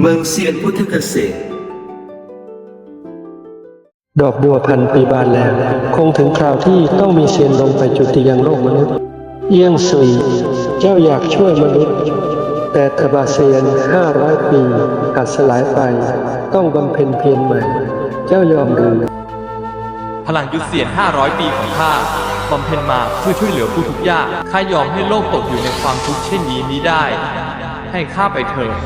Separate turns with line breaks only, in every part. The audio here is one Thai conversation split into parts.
เมืองเซียนพุทธเกษตร
ดอกบัวพันปีบานแล้ว คงถึงคราวที่ต้องมีเซียนลงไปจุติยังโลกมนุษย์เยี่ยงสุย เจ้าอยากช่วยมนุษย์ แต่ตบาเซียนห้าร้อยปีอาจสลายไป ต้องบำเพ็ญเพียรใหม่ เจ้ายอมหรือ
พลังยุทธเสียน 500 ปีของข้าบำเพ็ญมาเพื่อช่วยเหลือผู้ทุกข์ยาก ข้ายอมให้โลกตกอยู่ในความทุกข์เช่นนี้นี้ได้ ให้ข้าไปเถิด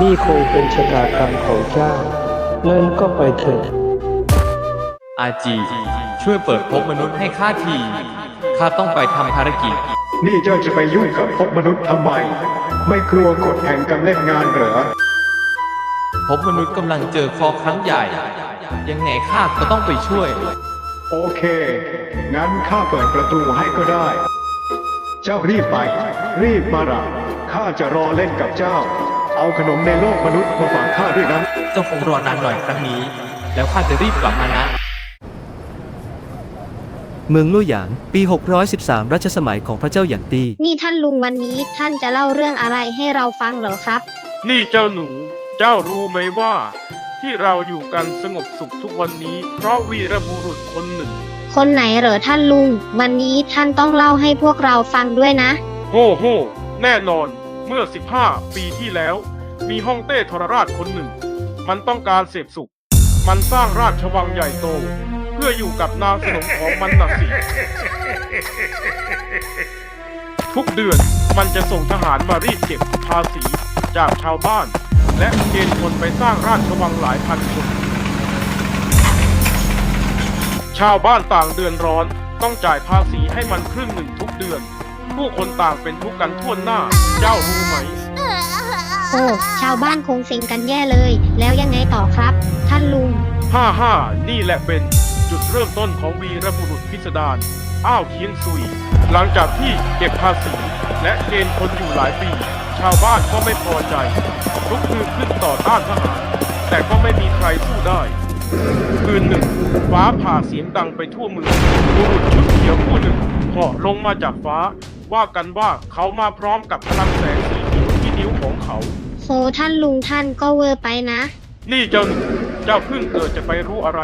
นี่คงเป็นชะตากรรมของเจ้างั้นก็ไปเถิด
อาจี ช่วยเปิดพบมนุษย์ให้ข้าทีข้าต้องไปทำภารกิจ
นี่เจ้าจะไปยุ่งกับพวกมนุษย์ทำไม ไม่กลัวกฎแห่งการเล่นงานเหรอ
พบมนุษย์กำลังเจอคอครั้งใหญ่ ยังไงข้าก็ต้องไปช่วย
โอเค งั้นข้าเปิดประตูให้ก็ได้ เจ้ารีบไป รีบมาละ ข้าจะรอเล่นกับเจ้า เอาขนมในโลกมนุษย์มาฝากข้าด้วยนะ
เจ้าคงรอนานหน่อยครั้งนี้ แล้วข้าจะรีบกลับมานะ
เมืองลู่หยาง ปี 613 รัชสมัยของพระเจ้าหยางตี้
นี่ท่านลุงวันนี้ท่านจะเล่าเรื่องอะไรให้เราฟังเหรอครับ
นี่เจ้าหนู เจ้ารู้ไหมว่า ที่เราอยู่กันสงบสุขทุกวันนี้ เพราะวีรบุรุษคนหนึ่ง
คนไหนเหรอท่านลุง วันนี้ท่านต้องเล่าให้พวกเราฟังด้วยนะ
โฮ่โฮ่แน่นอน เมื่อ 15 ปีที่แล้ว มีฮ่องเต้ทรราชคนหนึ่ง มันต้องการเสพสุข มันสร้างราชวังใหญ่โต เพื่ออยู่กับนางสนมของมันน่ะสิทุกเดือนมันจะส่งทหารมารีดเก็บภาษีจากชาวบ้าน และเกณฑ์คนไปสร้างราชวังหลายพันคนชาวบ้านต่างเดือนร้อนต้องจ่ายภาษีให้มันครึ่งหนึ่งทุกเดือน ผู้คนต่างเป็นทุกข์กันทั่วหน้า เจ้ารู้ไหม
โอ้ ชาวบ้านคงเซ็งกันแย่เลย แล้วยังไงต่อครับ ท่านลุง
ห้าห้านี่แหละเป็นจุดเริ่มต้นของวีรบุรุษพิสดาร อ้าวเคียงซุย หลังจากที่เก็บภาษี และเกณฑ์คนอยู่หลายปี ชาวบ้านก็ไม่พอใจลุกฮือขึ้นต่อต้านทหาร แต่ก็ไม่มีใครสู้ได้ คืนหนึ่ง ฟ้าผ่าเสียงดังไปทั่วเมืองบุรุษชุดเขียวผู้หนึ่งเหาะลงมาจากฟ้า ว่ากันว่าเขามาพร้อมกับพลังแสงสีเขียวที่นิ้วของเขา
โหท่านลุงท่านก็เวอร์ไปนะ
นี่เจ้าหนูเจ้าเพิ่งเกิดจะไปรู้อะไร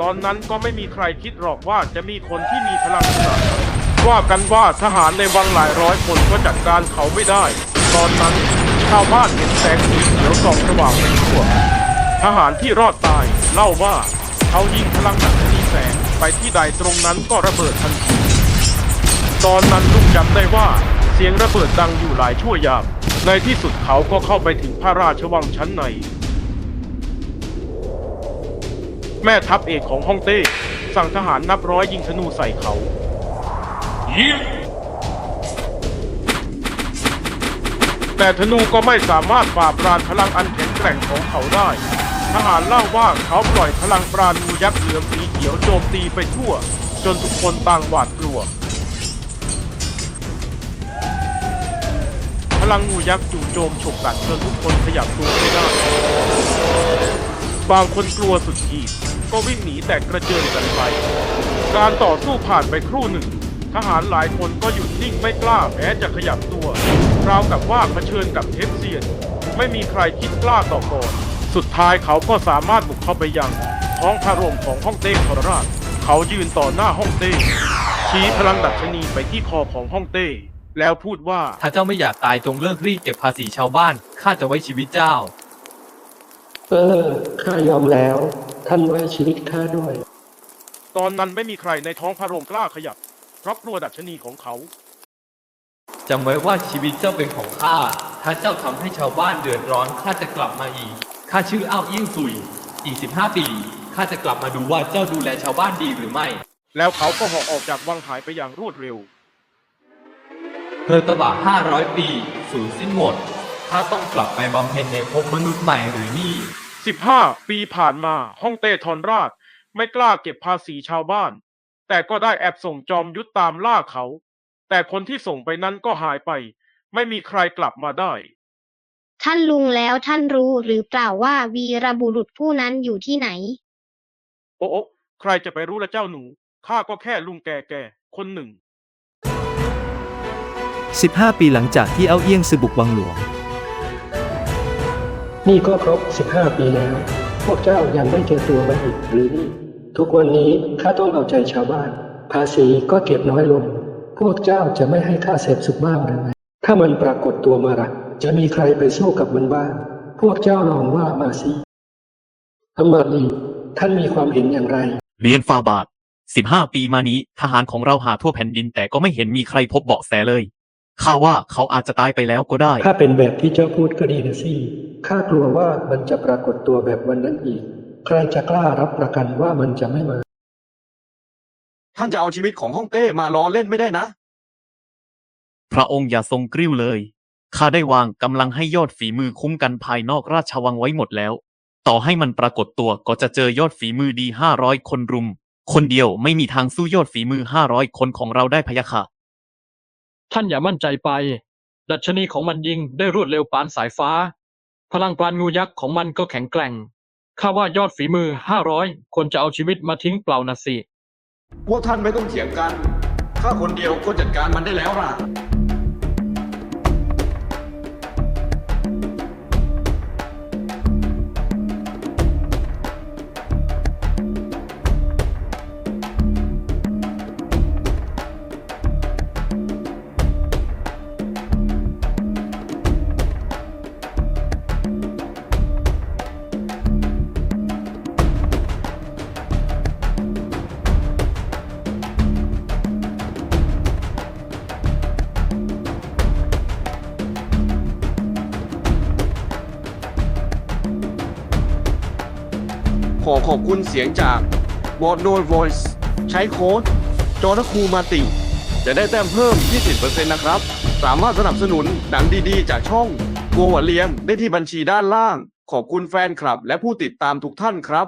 ตอนนั้นก็ไม่มีใครคิดหรอกว่าจะมีคนที่มีพลังขนาดนั้นว่ากันว่าทหารในวังหลายร้อยคนก็จัดการเขาไม่ได้ ตอนนั้นชาวบ้านเห็นแสงสีเขียวส่องสว่างไปทั่ว ทหารที่รอดตายเล่าว่าเขายิงพลังดัชนีแสงไปที่ใดตรงนั้นก็ระเบิดทันที ตอนนั้นลุงจำได้ว่าเสียงระเบิดดังอยู่หลายชั่วยาม ในที่สุดเขาก็เข้าไปถึงพระราชวังชั้นใน แม่ทัพเอกของฮ่องเต้ สั่งทหารนับร้อยยิงธนูใส่เขายิงแต่ธนูก็ไม่สามารถฝ่าปราณพลังอันแข็งแกร่งของเขาได้ ทหารเล่าว่าเขาปล่อยพลังปราณงูยักษ์เหลือมสีเขียวโจมตีไปทั่ว จนทุกคนต่างหวาดกลัว ลังงูยักษ์จู่โจมฉกกัดจนทุกคนขยับตัวไม่ได้ บางคนกลัวสุดขีดก็วิ่งหนีแตกกระเจิงกันไป การต่อสู้ผ่านไปครู่หนึ่ง ทหารหลายคนก็หยุดนิ่งไม่กล้าแม้จะขยับตัวราวกับว่าเผชิญกับเทปเซียน ไม่มีใครคิดกล้าต่อก่อน สุดท้ายเขาก็สามารถบุกเข้าไปยังท้องพระโรงของฮ่องเต้ทรราช เขายืนต่อหน้าฮ่องเต้ชี้พลังดัชนีไปที่คอของฮ่องเต้ แล้วพูดว่า
ถ้าเจ้าไม่อยากตายจงเลิกรีดเก็บภาษีชาวบ้าน ข้าจะไว้ชีวิตเจ้า
เออ ข้ายอมแล้ว ท่านไว้ชีวิตข้าด้วย
ตอนนั้นไม่มีใครในท้องพระโรงกล้าขยับ เพราะกลัวดัชนีของเขา
จำไว้ว่าชีวิตเจ้าเป็นของข้า ถ้าเจ้าทำให้ชาวบ้านเดือดร้อนข้าจะกลับมาอีก ข้าชื่ออ้าวเอี้ยงซุย อีก15ปี ข้าจะกลับมาดูว่าเจ้าดูแลชาวบ้านดีหรือไม่
แล้วเขาก็เหาะออกจากวังหายไปอย่างรวดเร็ว
เพอตบะ500 ปีสูญสิ้นหมดข้าต้องกลับไปบำเพ็ญในภพมนุษย์ใหม่หรือนี่
15 ปีผ่านมาฮ่องเต้ทอนราช ไม่กล้าเก็บภาษีชาวบ้าน แต่ก็ได้แอบส่งจอมยุทธตามล่าเขา แต่คนที่ส่งไปนั้นก็หายไป ไม่มีใครกลับมาได้
ท่านลุงแล้วท่านรู้หรือเปล่าว่าวีรบุรุษผู้นั้นอยู่ที่ไหน
โอ้โอะใครจะไปรู้ละเจ้าหนูข้าก็แค่ลุงแก่ๆคนหนึ่ง
15 ปีหลังจากที่เอ้าเอี้ยงซือบุกวังหลวง
นี่ก็ครบ 15 ปีแล้ว พวกเจ้ายังไม่เจอตัวมันอีกหรือนี่ ทุกวันนี้ข้าต้องเอาใจชาวบ้าน ภาษีก็เก็บน้อยลง พวกเจ้าจะไม่ให้ข้าเสพสุขบ้างหรือไงถ้ามันปรากฏตัวมาละจะมีใครไปสู้กับมันบ้าง พวกเจ้าลองว่ามาสิอำมาตย์ลีท่านมีความเห็นอย่างไร
เรียนฟาบาท 15 ปีมานี้ทหารของเราหาทั่วแผ่นดินแต่ก็ไม่เห็นมีใครพบเบาะแสเลย ข้าว่าเขาอาจจะตายไปแล้วก็ได้
ถ้าเป็นแบบที่เจ้าพูดก็ดีนะสิข้ากลัวว่ามันจะปรากฏตัวแบบวันนั้นอีก ใครจะกล้ารับประกันว่ามันจะไม่มา
ท่านจะเอาชีวิตของฮ่องเต้มาล้อเล่นไม่ได้นะ
พระองค์อย่าทรงกริ้วเลย ข้าได้วางกำลังให้ยอดฝีมือคุ้มกันภายนอกราชวังไว้หมดแล้ว ต่อให้มันปรากฏตัวก็จะเจอยอดฝีมือดี500คนรุม คนเดียวไม่มีทางสู้ยอดฝีมือ500คนของเราได้พะยะค่ะ
ท่านอย่ามั่นใจไป ดัชนีของมันยิงได้รวดเร็วปานสายฟ้า พลังปราณงูยักษ์ของมันก็แข็งแกร่ง ข้าว่ายอดฝีมือห้าร้อยคนจะเอาชีวิตมาทิ้งเปล่านะสิ
พวกท่านไม่ต้องเถียงกัน ข้าคนเดียวก็จัดการมันได้แล้วล่ะ ขอขอบคุณเสียงจาก w o r d o Voice ใช้โค้ดจอร์คูมาติ จะได้แต้มเพิ่ม 20%นะครับ สามารถสนับสนุนหนังดีๆ จากช่องกัวหัวเลียมได้ที่บัญชีด้านล่าง ขอบคุณแฟนคลับ และผู้ติดตามทุกท่านครับ